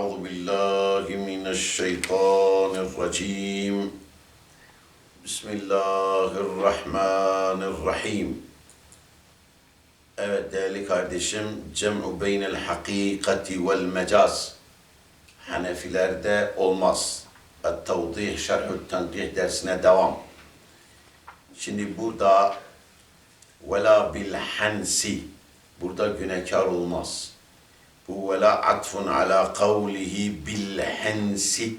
أعوذ بالله من الشيطان الرجيم بسم الله الرحمن الرحيم Evet değerli kardeşim, cem'u beynel hakikati vel mecaz. Hanefilerde olmaz. Et-tevdih, şerhü tenkih dersine devam. Şimdi burada vela bil hansi. Burada günekar olmaz. Bu vela atfun ala kavlihi bil hansi.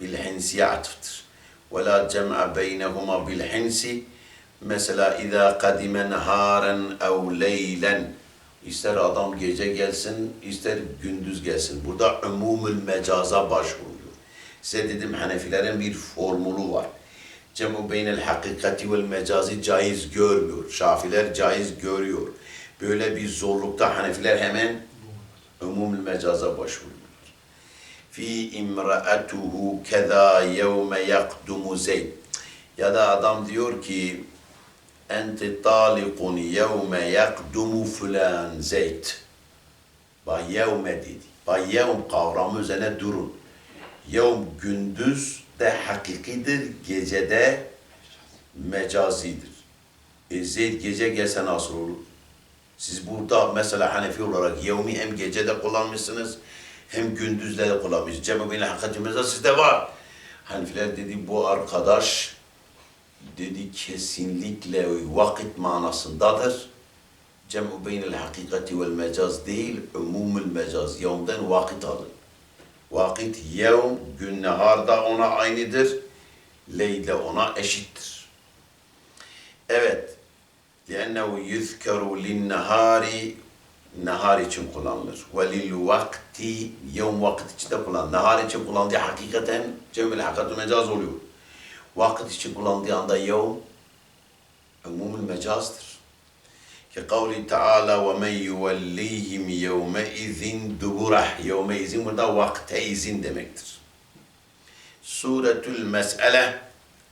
Bil hansiye atıftır. Vela cem'a beynehuma bil hansi. Mesela izâ kadime nehâren ev leylen. İster adam gece gelsin, ister gündüz gelsin. Burada umumül mecaza başvuruyor. Size dedim Hanefilerin bir formülü var. Cemu beynel hakikati vel mecazi caiz görmüyor. Şafiler caiz görüyor. Böyle bir zorlukta Hanefiler hemen umumül mecaza başvuruyor. Fi imra'atuhu keza yevme yakdumu zeyd. Ya da adam diyor ki ente talikun yevme yakdumu filan zeyd. Bak yevme dedi. Bak yevm kavramı üzerine durun. Yevm gündüz de hakikidir, gecede mecazidir. E Zeyd gece gelse nasıl olur? Siz burada mesela Hanefi olarak yevmi hem gecede kullanmışsınız hem gündüzde de kullanmışsınız. Cem-i Beyni Hakikati Mezar sizde var. Hanefiler dedi bu arkadaş dedi kesinlikle vakit manasındadır. Cem-i Hakikati vel Mecaz değil, umumul mecaz. Yevmden vakit alın. Vakit yevm, gün neharda ona aynıdır. Leyle ona eşittir. Evet. لِأَنَّهُ يُذْكَرُ لِلنَّهَارِ Nahar için kullanılır. Ve lil vakti yevm vakit içinde kullanılır. Nahar için kullandığı hakikaten cemil hakikatü mecaz oluyor. Vakit için kullandığı anda yevm umumul mecazdır. Ki kavli Teala ve men yuvellihim yevme izin duburah. Yevme izin burada vakte izin demektir. Suretül Mes'ele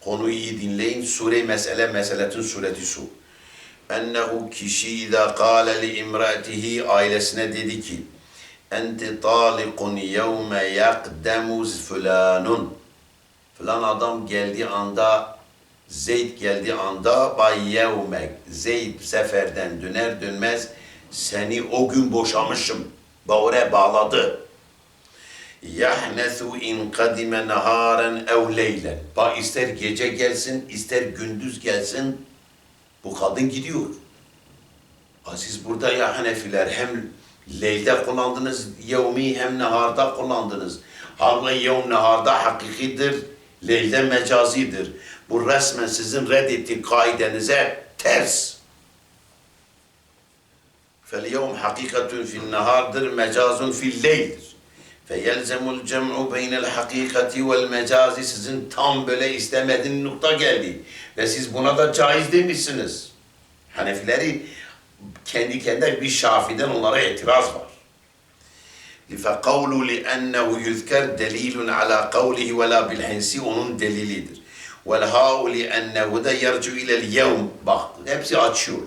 konuyu iyi dinleyin. Sure mesele meseletin sureti su. Ennehu kişi izâ kâle li ailesine dedi ki enti talikun yevme yakdemu fulanun filan adam geldiği anda Zeyd geldiği anda bay yevmek Zeyd seferden döner dönmez seni o gün boşamışım. Bağre bağladı. Yahnesu in kadime naharen ev leylen. Bak ister gece gelsin, ister gündüz gelsin, bu kadın gidiyor. Siz burada ya Hanefiler hem leylde kullandınız, yevmi hem neharda kullandınız. Halbuki yevm neharda hakikidir, leylde mecazidir. Bu resmen sizin reddettiği kaidenize ters. Fel yevm hakikatun fil nehardır, mecazun fil leyldir. فَيَلْزَمُ الْجَمْعُ بَيْنَ الْحَقِيقَةِ وَالْمَجَازِ Sizin tam böyle istemediğiniz nokta geldi. Ve siz buna da caiz demişsiniz. Hanefileri kendi kendine bir şafiden onlara itiraz var. فَقَوْلُ لِأَنَّهُ يُذْكَرْ دَلِيلٌ عَلَى قَوْلِهِ وَلَا بِالْحِنْسِ onun delilidir. وَالْهَاءُ لِأَنَّهُ da يَرْجُ إِلَى الْيَوْمِ Bak hepsi açıyor.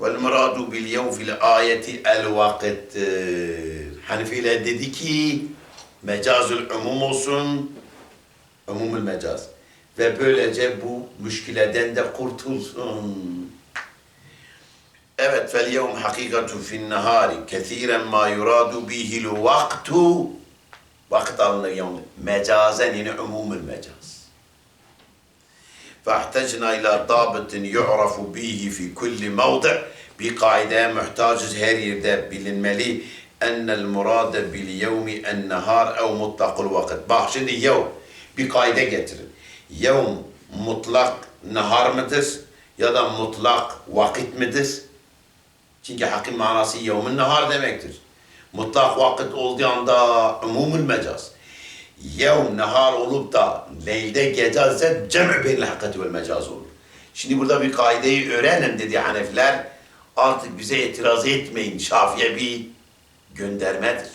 وَالْمُرَادُ بِالْيَوْمِ فِي الْآيَةِ الْوَقِتِ Hanefiler dedi ki mecazül umum olsun, umumul mecaz. Ve böylece bu müşkileden de kurtulsun. Evet, fel yevm hakikatu fin nahari kethiren ma yuradu bihil vaktu vakit alınır yevm mecazen yine umumul mecaz. فاحتجنا إلى ضابط يعرف به في كل موضع bir kaideye muhtacız her yerde bilinmeli. Ennel murade bil yevmi en nehar ev mutlakul vakit. Bak şimdi yevm bir kaide getirin. Yevm mutlak nehar mıdır ya da mutlak vakit midir? Çünkü hakim manası yevmin nehar demektir. Mutlak vakit olduğu anda umumul mecaz. Yevm nehar olup da leylde gece ise cem'ü beynil hakikati vel mecaz olur. Şimdi burada bir kaideyi öğrenin dedi Hanefiler. Artık bize itiraz etmeyin. Şafiye bir göndermedir.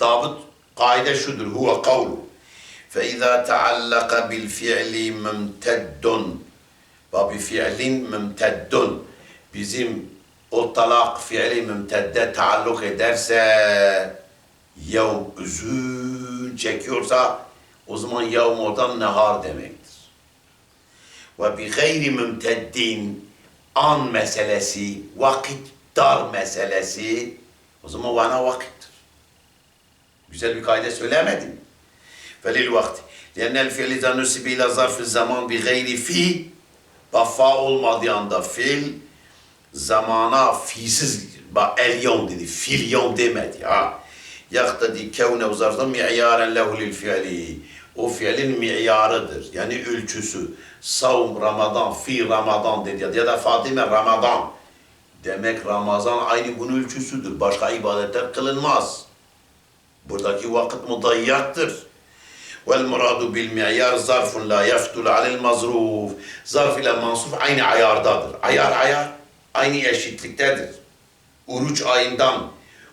Davut kaide şudur. Huve kavlu. Fe izâ teallaka bil fi'li mümteddun. Ve bi fi'lin mümteddun. Bizim o talak fi'li mümtedde taalluk ederse yav üzün çekiyorsa o zaman yavm oradan nehar demektir. Ve bi gayri mümteddin an meselesi, vakit dar meselesi o zaman vana vakittir. Güzel bir kaide söylemedim. Velil vakti. Lennel fiili tanusibi ila zarfı zaman bi gayri fi bafa olmadığı anda fil zamana fi'siz bak el yom dedi. Fil yom demedi. Ha. Yaktadi kevne zarfta mi'yaren lehu lil fiili. O fiilin mi'yarıdır. Yani ölçüsü. Savm Ramadan, fi Ramadan dedi ya da Fatime Ramadan. Demek Ramazan aynı bunun ölçüsüdür. Başka ibadetler kılınmaz. Buradaki vakit mudayyaktır. Vel muradu bil mi'yar zarfun la yaftul alel mazruf. Zarf ile mansuf aynı ayardadır. Ayar ayar aynı eşitliktedir. Uruç ayından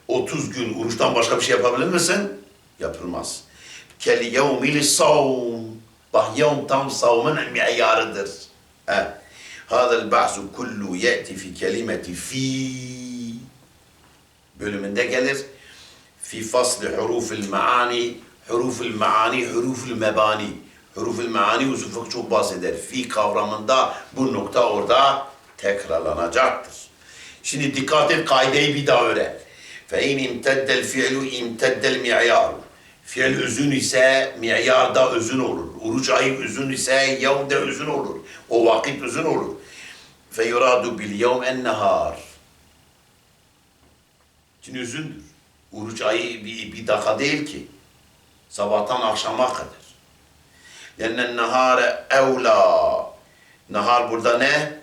30 gün oruçtan başka bir şey yapabilir misin? Yapılmaz. Kel yevmil savm. Bak yevm tam savmın miyarıdır. He. Hâzel ba'su kullu ye'ti fi kelimeti fi bölümünde gelir. Fi fasli hurufil maani, hurufil maani, hurufil mebani. Hurufil maani Yusuf çok bahseder. Fi kavramında bu nokta orada tekrarlanacaktır. Şimdi dikkat et kaideyi bir daha öğren. Fe in imteddel fi'lu imteddel mi'yaru. Fiil uzun ise mi'yar da uzun olur. Uruç ayı uzun ise yevm de uzun olur. O vakit uzun olur. Fe yuradu bil yevm en nehar. Şimdi üzündür. Oruç ayı bir, bir dakika değil ki. Sabahtan akşama kadar. Yani nahare evla. Nahar burada ne?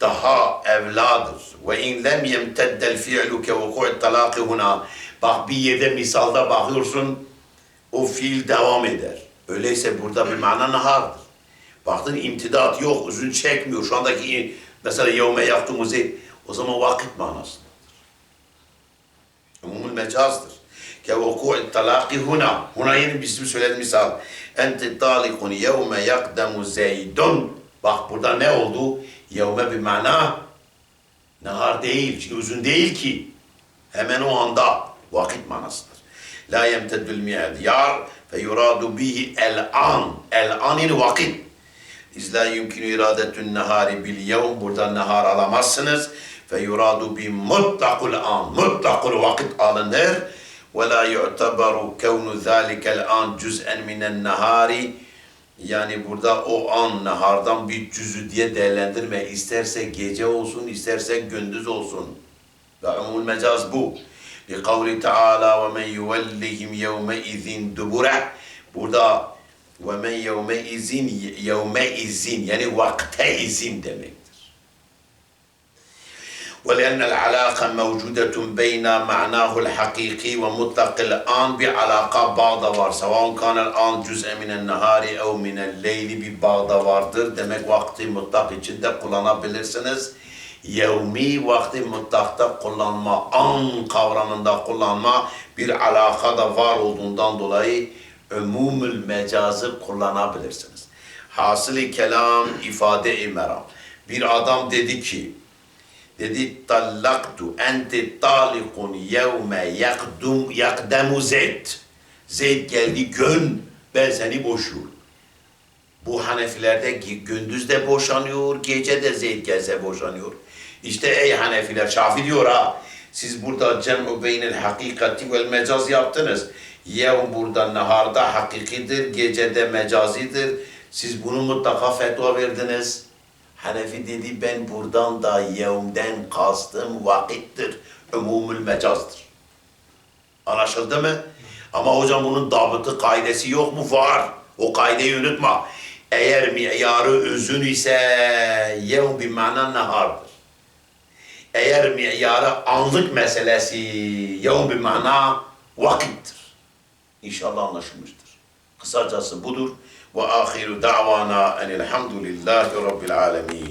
Daha evladır. Ve in lem yemteddel fi'lu ke vuku'it talaqi huna. Bak bir yerde misalda bakıyorsun o fiil devam eder. Öyleyse burada bir mana nahardır. Baktın imtidat yok, uzun çekmiyor. Şu andaki mesela yevme yaptığımız o zaman vakit manasında. Umumul mecazdır. Ke vuku'it talaqi huna. Huna yeni bir isim söyledim misal. Ente talikun yevme yakdemu zeydun. Bak burada ne oldu? Yevme bir mana. Nahar değil, çünkü uzun değil ki. Hemen o anda vakit manasıdır. La yemteddül mi'diyar fe yuradu bihi el an. El an yani vakit. İz la yumkinu iradetün nehari bil yevm. Burada nehar alamazsınız. Fe yuradu bi mutlakul an. Mutlakul vakit alınır. Ve la yu'tabaru kevnu zâlikel an cüz'en minen nehari. Yani burada o an nahardan bir cüzü diye değerlendirme. İsterse gece olsun, isterse gündüz olsun. Ve umul mecaz bu. Li kavli Teala ve men yuvellihim yevme izin dubure. Burada ve men yevme izin yevme izin yani vakte izin demektir. ولأن العلاقة موجودة بين معناه الحقيقي ومطلق الآن بعلاقة bağda var. سواء كان الآن جزء من النهار أو من الليل bir bağda vardır. Demek vakti mutlak içinde kullanabilirsiniz. Yevmi vakti mutlakta kullanma, an kavramında kullanma bir alaka da var olduğundan dolayı umumül mecazı kullanabilirsiniz. Hasılı kelam ifade-i. Bir adam dedi ki, dedi tallaktu ente talikun yevme yakdum yakdemu zeyd. Zeyd geldi gün ben seni boşuyorum. Bu Hanefilerde gündüz de boşanıyor, gece de Zeyd gelse boşanıyor. İşte ey Hanefiler, Şafi diyor ha, siz burada cem'u beynel hakikati vel mecaz yaptınız. Yevm burada naharda hakikidir, gecede mecazidir. Siz bunu mutlaka fetva verdiniz. Hanefi dedi ben buradan da yevmden kastım vakittir. Umumül mecazdır. Anlaşıldı mı? Ama hocam bunun dabıtı kaidesi yok mu? Var. O kaideyi unutma. Eğer miyarı üzün ise yevm bir mana nahardır. Eğer miyarı anlık meselesi yevm bir mana vakittir. İnşallah anlaşılmıştır. Kısacası budur. Ve ahiru da'vana enilhamdülillahi rabbil alemin.